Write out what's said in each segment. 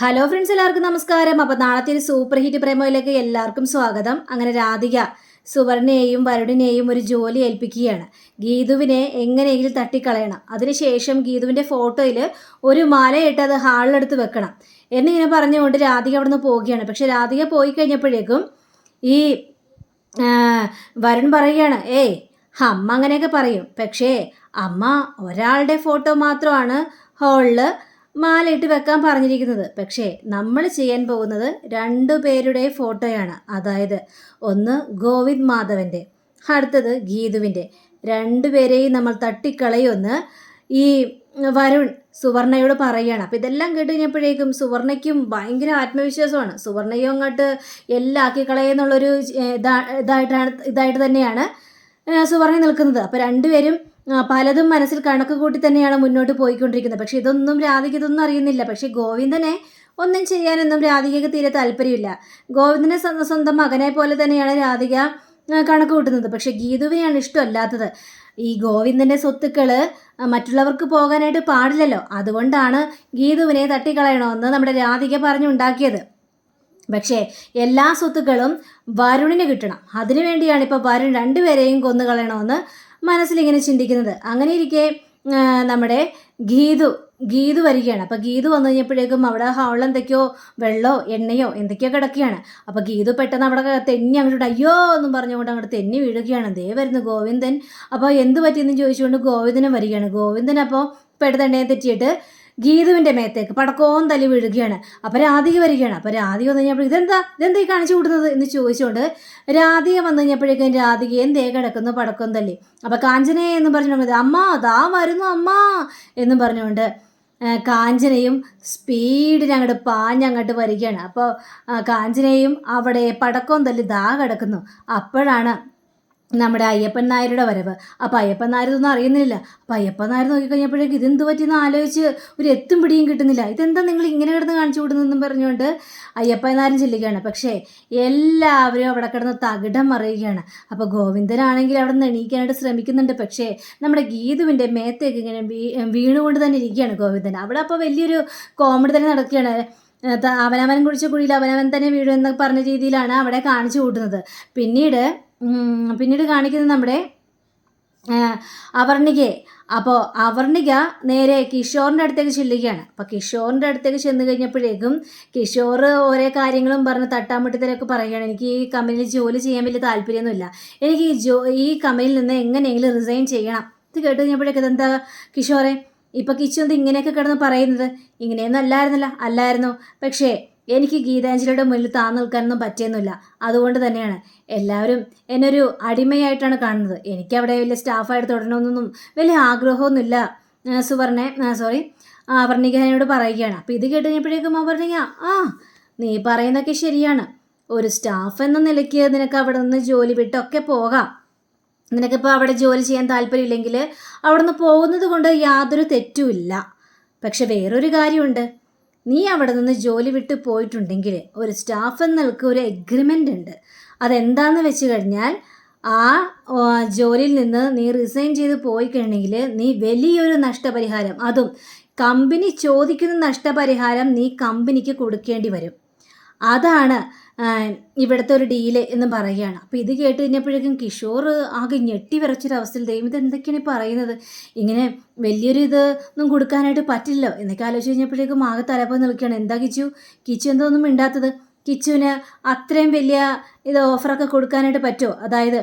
Hello friends എല്ലാവർക്കും നമസ്കാരം. അപ്പോൾ നാളത്തെ ഒരു സൂപ്പർ ഹിറ്റ് പ്രേമയിലേക്ക് എല്ലാവർക്കും സ്വാഗതം. അങ്ങനെ രാധിക സുവർണയെയും വരുണിനെയും ഒരു ജോലി ഏൽപ്പിക്കുകയാണ്. ഗീതുവിനെ എങ്ങനെയെങ്കിലും തട്ടിക്കളയണം? അതിനുശേഷം ഗീതുവിന്റെ ഫോട്ടോയിൽ ഒരു മാലയിട്ട് അത് ഹാളിലെടുത്ത് വെക്കണം. എന്നിങ്ങനെ പറഞ്ഞുകൊണ്ട് രാധിക അവിടെ നിന്ന് പോവുകയാണ്. പക്ഷെ രാധിക പോയി കഴിഞ്ഞപ്പോഴേക്കും ഈ വരുൺ പറയുകയാണ് ഏയ് അമ്മ അങ്ങനെയൊക്കെ പറയും. പക്ഷേ അമ്മ ഒരാളുടെ ഫോട്ടോ മാത്രമാണ് ഹാളിൽ മാലയിട്ട് വെക്കാൻ പറഞ്ഞിരിക്കുന്നത്. പക്ഷേ നമ്മൾ ചെയ്യാൻ പോകുന്നത് രണ്ടു പേരുടെ ഫോട്ടോയാണ്. അതായത് ഒന്ന് ഗോവിന്ദ് മാധവന്റെ അടുത്തത് ഗീതുവിന്റെ രണ്ടുപേരെയും നമ്മൾ തട്ടിക്കളയൊന്ന് ഈ വരുൺ സുവർണയോട് പറയുകയാണ്. അപ്പോൾ ഇതെല്ലാം കേട്ട് കഴിഞ്ഞപ്പോഴേക്കും സുവർണയ്ക്കും ഭയങ്കര ആത്മവിശ്വാസമാണ്. സുവർണയും അങ്ങോട്ട് എല്ലാം ഇതാ ഇതായിട്ടാണ് ഇതായിട്ട് തന്നെയാണ് സുവർണ നിൽക്കുന്നത്. അപ്പോൾ രണ്ടുപേരും പലതും മനസ്സിൽ കണക്ക് കൂട്ടി തന്നെയാണ് മുന്നോട്ട് പോയിക്കൊണ്ടിരിക്കുന്നത്. പക്ഷേ ഇതൊന്നും രാധിക ഇതൊന്നും അറിയുന്നില്ല. പക്ഷേ ഗോവിന്ദനെ ഒന്നും ചെയ്യാനൊന്നും രാധികയ്ക്ക് തീരെ താല്പര്യമില്ല. ഗോവിന്ദനെ സ്വന്തം മകനെ പോലെ തന്നെയാണ് രാധിക കണക്ക് കൂട്ടുന്നത്. പക്ഷേ ഗീതുവിനെയാണ് ഇഷ്ടമല്ലാത്തത്. ഈ ഗോവിന്ദന്റെ സ്വത്തുക്കൾ മറ്റുള്ളവർക്ക് പോകാനായിട്ട് പാടില്ലല്ലോ. അതുകൊണ്ടാണ് ഗീതുവിനെ തട്ടിക്കളയണമെന്ന് നമ്മുടെ രാധിക പറഞ്ഞുണ്ടാക്കിയത് പക്ഷേ എല്ലാ സ്വത്തുക്കളും വരുണിന് കിട്ടണം. അതിനുവേണ്ടിയാണ് ഇപ്പോൾ വരുൺ രണ്ടുപേരെയും കൊന്നു കളയണമെന്ന് മനസ്സിലിങ്ങനെ ചിന്തിക്കുന്നത്. അങ്ങനെ ഇരിക്കെ നമ്മുടെ ഗീതു ഗീതു വരികയാണ്. അപ്പോൾ ഗീതു വന്നു കഴിഞ്ഞപ്പോഴേക്കും അവിടെ ഹാളിൽ എന്തൊക്കെയോ വെള്ളമോ എണ്ണയോ എന്തൊക്കെയോ കിടക്കുകയാണ്. അപ്പോൾ ഗീതു പെട്ടെന്ന് അവിടെ തെന്നി അങ്ങോട്ട് അയ്യോ എന്നും പറഞ്ഞുകൊണ്ട് അങ്ങോട്ട് തെന്നി വീഴുകയാണ്. ദേ വരുന്നു ഗോവിന്ദൻ. അപ്പോൾ എന്ത് പറ്റിയെന്ന് ചോദിച്ചുകൊണ്ട് ഗോവിന്ദനും വരികയാണ്. ഗോവിന്ദൻ അപ്പോൾ പെട്ടെന്ന് തെറ്റിയിട്ട് ഗീതുവിന്റെ മേത്തേക്ക് പടക്കോം തല്ലി വീഴുകയാണ്. അപ്പോൾ രാധിക വരികയാണ്. അപ്പോൾ രാധിക വന്നു കഴിഞ്ഞപ്പോൾ ഇതെന്താ? ഇതെന്താ ഈ കാണിച്ചു കൊടുക്കുന്നത് എന്ന് ചോദിച്ചുകൊണ്ട് രാധിക വന്നു കഴിഞ്ഞപ്പോഴേക്കും രാധിക എന്തേ കിടക്കുന്നു? പടക്കം തല്ലി. അപ്പോൾ കാഞ്ചനയെ എന്ന് പറഞ്ഞുകൊണ്ട് അമ്മ ദാ വരുന്നു അമ്മ എന്ന് പറഞ്ഞുകൊണ്ട് കാഞ്ചനയും സ്പീഡിൽ അങ്ങോട്ട് പാഞ്ഞങ്ങോട്ട് വരികയാണ് അപ്പോൾ കാഞ്ചനയും അവിടെ പടക്കം തല്ലി ദാ കിടക്കുന്നു. അപ്പോഴാണ് നമ്മുടെ അയ്യപ്പൻ നായരുടെ വരവ്. അപ്പോൾ അയ്യപ്പൻ നായർ അറിയുന്നില്ല. അപ്പോൾ അയ്യപ്പൻ നായർ നോക്കിക്കഴിഞ്ഞപ്പോഴേക്കും ഇതെന്ത് പറ്റിയെന്ന് ആലോചിച്ച് ഒരു എത്തും പിടിയും കിട്ടുന്നില്ല. ഇതെന്താ നിങ്ങൾ ഇങ്ങനെ കിടന്ന് കാണിച്ചു കൊടുക്കുന്നതെന്നും പറഞ്ഞുകൊണ്ട് അയ്യപ്പൻ നായരും ചെല്ലുകയാണ് പക്ഷേ എല്ലാവരും അവിടെ കിടന്ന് തകിടം മറിയുകയാണ്. അപ്പോൾ ഗോവിന്ദനാണെങ്കിൽ അവിടെ നിന്ന് എണീക്കാനായിട്ട് ശ്രമിക്കുന്നുണ്ട്. പക്ഷേ നമ്മുടെ ഗീതുവിന്റെ മേത്തേക്ക് ഇങ്ങനെ വീണുകൊണ്ട് തന്നെ ഇരിക്കുകയാണ് ഗോവിന്ദൻ. അവിടെ അപ്പോൾ വലിയൊരു കോമഡി തന്നെ നടക്കുകയാണ്. അവനവൻ കുഴിച്ച കുഴിയിൽ അവനവൻ തന്നെ വീഴും എന്ന് പറഞ്ഞ രീതിയിലാണ് അവിടെ കാണിച്ചു കൂട്ടുന്നത്. പിന്നീട് പിന്നീട് കാണിക്കുന്നത് നമ്മുടെ അവർണികയെ അപ്പോൾ അവർണിക നേരെ കിഷോറിന്റെ അടുത്തേക്ക് ചെല്ലുകയാണ്. അപ്പോൾ കിഷോറിന്റെ അടുത്തേക്ക് ചെന്ന് കഴിഞ്ഞപ്പോഴേക്കും കിഷോർ ഓരോ കാര്യങ്ങളും പറഞ്ഞ് തട്ടാമുട്ടിത്തരൊക്കെ പറയുകയാണ്. എനിക്ക് ഈ കമ്പനിയിൽ ജോലി ചെയ്യാൻ വലിയ താല്പര്യമൊന്നുമില്ല. എനിക്ക് ഈ ജോ ഈ കമ്പനിയിൽ നിന്ന് എങ്ങനെയെങ്കിലും റിസൈൻ ചെയ്യണം. ഇത് കേട്ട് കഴിഞ്ഞപ്പോഴേക്കും ഇതെന്താ കിഷോറെ? ഇപ്പോൾ കിച്ചു എന്ത് ഇങ്ങനെയൊക്കെ കിടന്ന് പറയുന്നത്? ഇങ്ങനെയൊന്നും അല്ലായിരുന്നല്ല. അല്ലായിരുന്നു. പക്ഷേ എനിക്ക് ഗീതാഞ്ജലിയുടെ മുന്നിൽ താന്നു നിൽക്കാനൊന്നും പറ്റിയൊന്നുമില്ല. അതുകൊണ്ട് തന്നെയാണ്. എല്ലാവരും എന്നൊരു അടിമയായിട്ടാണ് കാണുന്നത്. എനിക്ക് അവിടെ വലിയ സ്റ്റാഫായിട്ട് തുടരണമെന്നൊന്നും വലിയ ആഗ്രഹമൊന്നുമില്ല സുവർണെ. സോറി അവർണികനോട് പറയുകയാണ്. അപ്പോൾ ഇത് കേട്ട് കഴിഞ്ഞപ്പോഴേക്കും അവർണിക ആ നീ പറയുന്നതൊക്കെ ശരിയാണ്. ഒരു സ്റ്റാഫ് എന്ന നിലയ്ക്ക് നിനക്ക് അവിടെ നിന്ന് ജോലി വിട്ടൊക്കെ പോകാം. നിനക്കിപ്പോൾ അവിടെ ജോലി ചെയ്യാൻ താല്പര്യമില്ലെങ്കിൽ അവിടെ നിന്ന് പോകുന്നത് കൊണ്ട് യാതൊരു തെറ്റുമില്ല. പക്ഷെ വേറൊരു കാര്യമുണ്ട്. നീ അവിടെ നിന്ന് ജോലി വിട്ട് പോയിട്ടുണ്ടെങ്കിൽ ഒരു സ്റ്റാഫ് എന്ന ഒരു എഗ്രിമെന്റ് ഉണ്ട്. അതെന്താണെന്ന് വെച്ച് കഴിഞ്ഞാൽ ആ, ജോലിയിൽ നിന്ന് നീ റിസൈൻ ചെയ്ത് പോയി കഴിഞ്ഞെങ്കിൽ നീ വലിയൊരു നഷ്ടപരിഹാരം അതും കമ്പനി ചോദിക്കുന്ന നഷ്ടപരിഹാരം നീ കമ്പനിക്ക് കൊടുക്കേണ്ടി വരും. അതാണ് ഇവിടുത്തെ ഒരു ഡീൽ എന്ന് പറയുകയാണ്. അപ്പോൾ ഇത് കേട്ട് കഴിഞ്ഞപ്പോഴേക്കും കിഷോർ ആകെ ഞെട്ടി വിറച്ചൊരവസ്ഥയിൽ ദൈവം ഇത് എന്തൊക്കെയാണ് ഈ പറയുന്നത്? ഇങ്ങനെ വലിയൊരു ഇത് ഒന്നും കൊടുക്കാനായിട്ട് പറ്റില്ലല്ലോ. എന്നൊക്കെ ആലോചിച്ച് കഴിഞ്ഞപ്പോഴേക്കും ആകെ തലപ്പം നിൽക്കുകയാണ്. എന്താ കിച്ചു? കിച്ചു എന്തോ ഒന്നും മിണ്ടാത്തത്. കിച്ചുവിന് അത്രയും വലിയ ഇത് ഓഫറൊക്കെ കൊടുക്കാനായിട്ട് പറ്റുമോ? അതായത്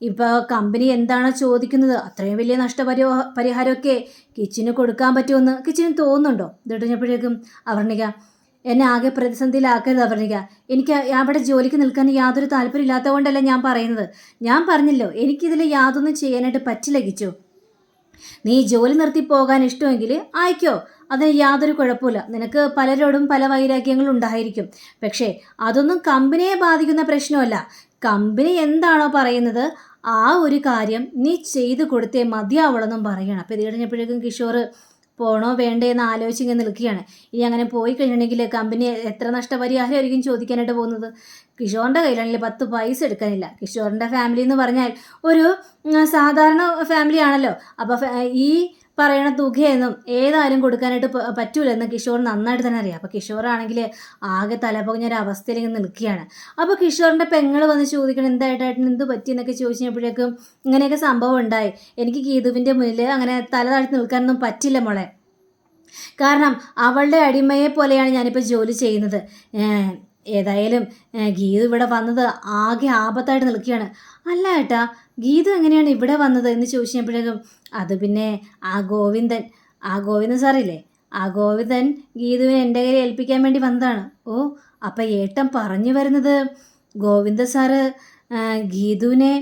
ഇപ്പോൾ കമ്പനി എന്താണോ ചോദിക്കുന്നത് അത്രയും വലിയ നഷ്ടപരിഹ പരിഹാരമൊക്കെ കിച്ചിന് കൊടുക്കാൻ പറ്റുമെന്ന് കിച്ചിന് തോന്നുന്നുണ്ടോ? ഇത് കഴിഞ്ഞപ്പോഴേക്കും അവർണിക എന്നെ ആകെ പ്രതിസന്ധിയിലാക്കരുത് അവർണിക എനിക്ക് അവിടെ ജോലിക്ക് നിൽക്കാൻ യാതൊരു താല്പര്യമില്ലാത്തത് കൊണ്ടല്ല ഞാൻ പറയുന്നത്? ഞാൻ പറഞ്ഞല്ലോ എനിക്കിതിൽ യാതൊന്നും ചെയ്യാനായിട്ട് പറ്റില്ല കിച്ചു നീ ജോലി നിർത്തി പോകാൻ ഇഷ്ടമെങ്കിൽ ആയിക്കോ അതിന് യാതൊരു കുഴപ്പമില്ല നിനക്ക് പലരോടും പല വൈരാഗ്യങ്ങളും ഉണ്ടായിരിക്കും. പക്ഷേ അതൊന്നും കമ്പനിയെ ബാധിക്കുന്ന പ്രശ്നമല്ല. കമ്പനി എന്താണോ പറയുന്നത് ആ ഒരു കാര്യം നീ ചെയ്തു കൊടുത്തേ മതിയാവുള്ളെന്നും പറയണം. അപ്പോൾ ഇത് കഴിഞ്ഞപ്പോഴേക്കും കിഷോർ പോണോ വേണ്ടേ എന്ന് ആലോചിച്ച് ഇങ്ങനെ നിൽക്കുകയാണ്. ഇനി അങ്ങനെ പോയി കഴിഞ്ഞിട്ടുണ്ടെങ്കിൽ കമ്പനി എത്ര നഷ്ടപരിഹാരമായിരിക്കും ചോദിക്കാനായിട്ട് പോകുന്നത്? കിഷോറിന്റെ കയ്യിലാണെങ്കിൽ പത്ത് പൈസ എടുക്കാനില്ല. കിഷോറിന്റെ ഫാമിലി എന്ന് പറഞ്ഞാൽ ഒരു സാധാരണ ഫാമിലി ആണല്ലോ. അപ്പോൾ ഈ പറയണ തുകയൊന്നും ഏതായാലും കൊടുക്കാനായിട്ട് പറ്റൂല പറ്റൂലെന്ന് കിഷോർ നന്നായിട്ട് തന്നെ അറിയാം. അപ്പോൾ കിഷോറാണെങ്കിൽ ആകെ തലപൊങ്ങൊരു അവസ്ഥയിൽ ഇങ്ങനെ നിൽക്കുകയാണ്. അപ്പോൾ കിഷോറിന്റെ പെങ്ങൾ വന്ന് ചോദിക്കണം എന്തായിട്ടായിട്ട് എന്ത് പറ്റി? എന്നൊക്കെ ചോദിച്ചപ്പോഴേക്കും ഇങ്ങനെയൊക്കെ സംഭവം ഉണ്ടായി. എനിക്ക് ഗീതുവിന്റെ മുന്നിൽ അങ്ങനെ തല താഴ്ത്തി നിൽക്കാനൊന്നും പറ്റില്ല മോളെ. കാരണം അവളുടെ അടിമയെ പോലെയാണ് ഞാനിപ്പോൾ ജോലി ചെയ്യുന്നത്. ഏതായാലും ഗീതു ഇവിടെ വന്നത് ആകെ ആപത്തായിട്ട് നിൽക്കുകയാണ്. അല്ല ഏട്ടാ ഗീതു എങ്ങനെയാണ് ഇവിടെ വന്നത് എന്ന് ചോദിച്ചപ്പോഴേക്കും അത് പിന്നെ ആ ഗോവിന്ദൻ ആ ഗോവിന്ദൻ സാറില്ലേ ആ ഗോവിന്ദൻ ഗീതുവിനെ എന്റെ കയ്യിൽ ഏൽപ്പിക്കാൻ വേണ്ടി വന്നതാണ്. ഓ അപ്പം ഏട്ടൻ പറഞ്ഞു വരുന്നത് ഗോവിന്ദ സാറ് ഗീതുവിനെ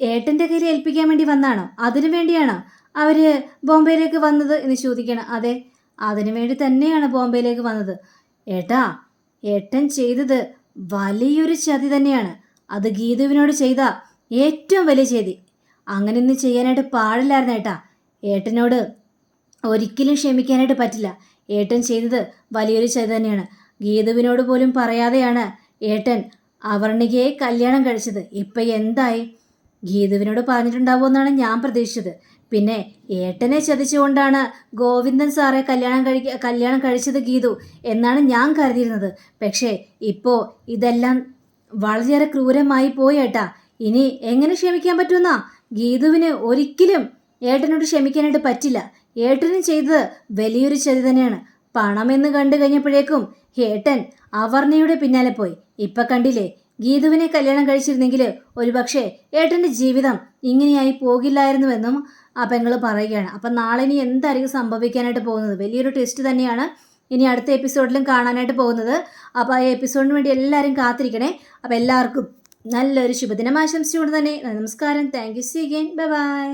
ഏട്ടന്റെ കയ്യിൽ ഏൽപ്പിക്കാൻ വേണ്ടി വന്നാണോ അതിനു വേണ്ടിയാണോ അവർ ബോംബെയിലേക്ക് വന്നത്? എന്ന് ചോദിക്കണം അതെ അതിനു വേണ്ടി തന്നെയാണ് ബോംബെയിലേക്ക് വന്നത്. ഏട്ടാ ഏട്ടൻ ചെയ്തത് വലിയൊരു ചതി തന്നെയാണ്. അത് ഗീതുവിനോട് ചെയ്ത ഏറ്റവും വലിയ ചെയ്തി അങ്ങനെയൊന്നും ചെയ്യാനായിട്ട് പാടില്ലായിരുന്നു ഏട്ടാ. ഏട്ടനോട് ഒരിക്കലും ക്ഷമിക്കാനായിട്ട് പറ്റില്ല. ഏട്ടൻ ചെയ്തത് വലിയൊരു ചതി തന്നെയാണ്. ഗീതുവിനോട് പോലും പറയാതെയാണ് ഏട്ടൻ അവർണികയെ കല്യാണം കഴിച്ചത്. ഇപ്പം എന്തായി? ഗീതുവിനോട് പറഞ്ഞിട്ടുണ്ടാവുമെന്നാണ് ഞാൻ പ്രതീക്ഷിച്ചത്. പിന്നെ ഏട്ടനെ ചതിച്ചുകൊണ്ടാണ് ഗോവിന്ദൻ സാറെ കല്യാണം കഴിക്ക കല്യാണം കഴിച്ചത് ഗീതു എന്നാണ് ഞാൻ കരുതിയിരുന്നത്. പക്ഷേ ഇപ്പോൾ ഇതെല്ലാം വളരെയേറെ ക്രൂരമായി പോയേട്ടാ ഇനി എങ്ങനെ ക്ഷമിക്കാൻ പറ്റുമെന്നാ? ഗീതുവിന് ഒരിക്കലും ഏട്ടനോട് ക്ഷമിക്കാനായിട്ട് പറ്റില്ല. ഏട്ടനും ചെയ്തത് വലിയൊരു ചതി തന്നെയാണ്. പണമെന്ന് കണ്ടു കഴിഞ്ഞപ്പോഴേക്കും ഏട്ടൻ അവർണയുടെ പിന്നാലെ പോയി. ഇപ്പൊ കണ്ടില്ലേ ഗീതുവിനെ കല്യാണം കഴിച്ചിരുന്നെങ്കിൽ ഒരുപക്ഷെ ഏട്ടന്റെ ജീവിതം ഇങ്ങനെയായി പോകില്ലായിരുന്നുവെന്നും ആ പെങ്ങൾ പറയുകയാണ്. അപ്പം നാളെ ഇനി എന്തായിരിക്കും സംഭവിക്കാനായിട്ട് പോകുന്നത്? വലിയൊരു ട്വിസ്റ്റ് തന്നെയാണ് ഇനി അടുത്ത എപ്പിസോഡിലും കാണാനായിട്ട് പോകുന്നത്. അപ്പോൾ ആ എപ്പിസോഡിന് വേണ്ടി എല്ലാവരും കാത്തിരിക്കണേ. അപ്പോൾ എല്ലാവർക്കും നല്ലൊരു ശുഭദിനം ആശംസിച്ചുകൊണ്ട് തന്നെ നമസ്കാരം. Thank you see again bye bye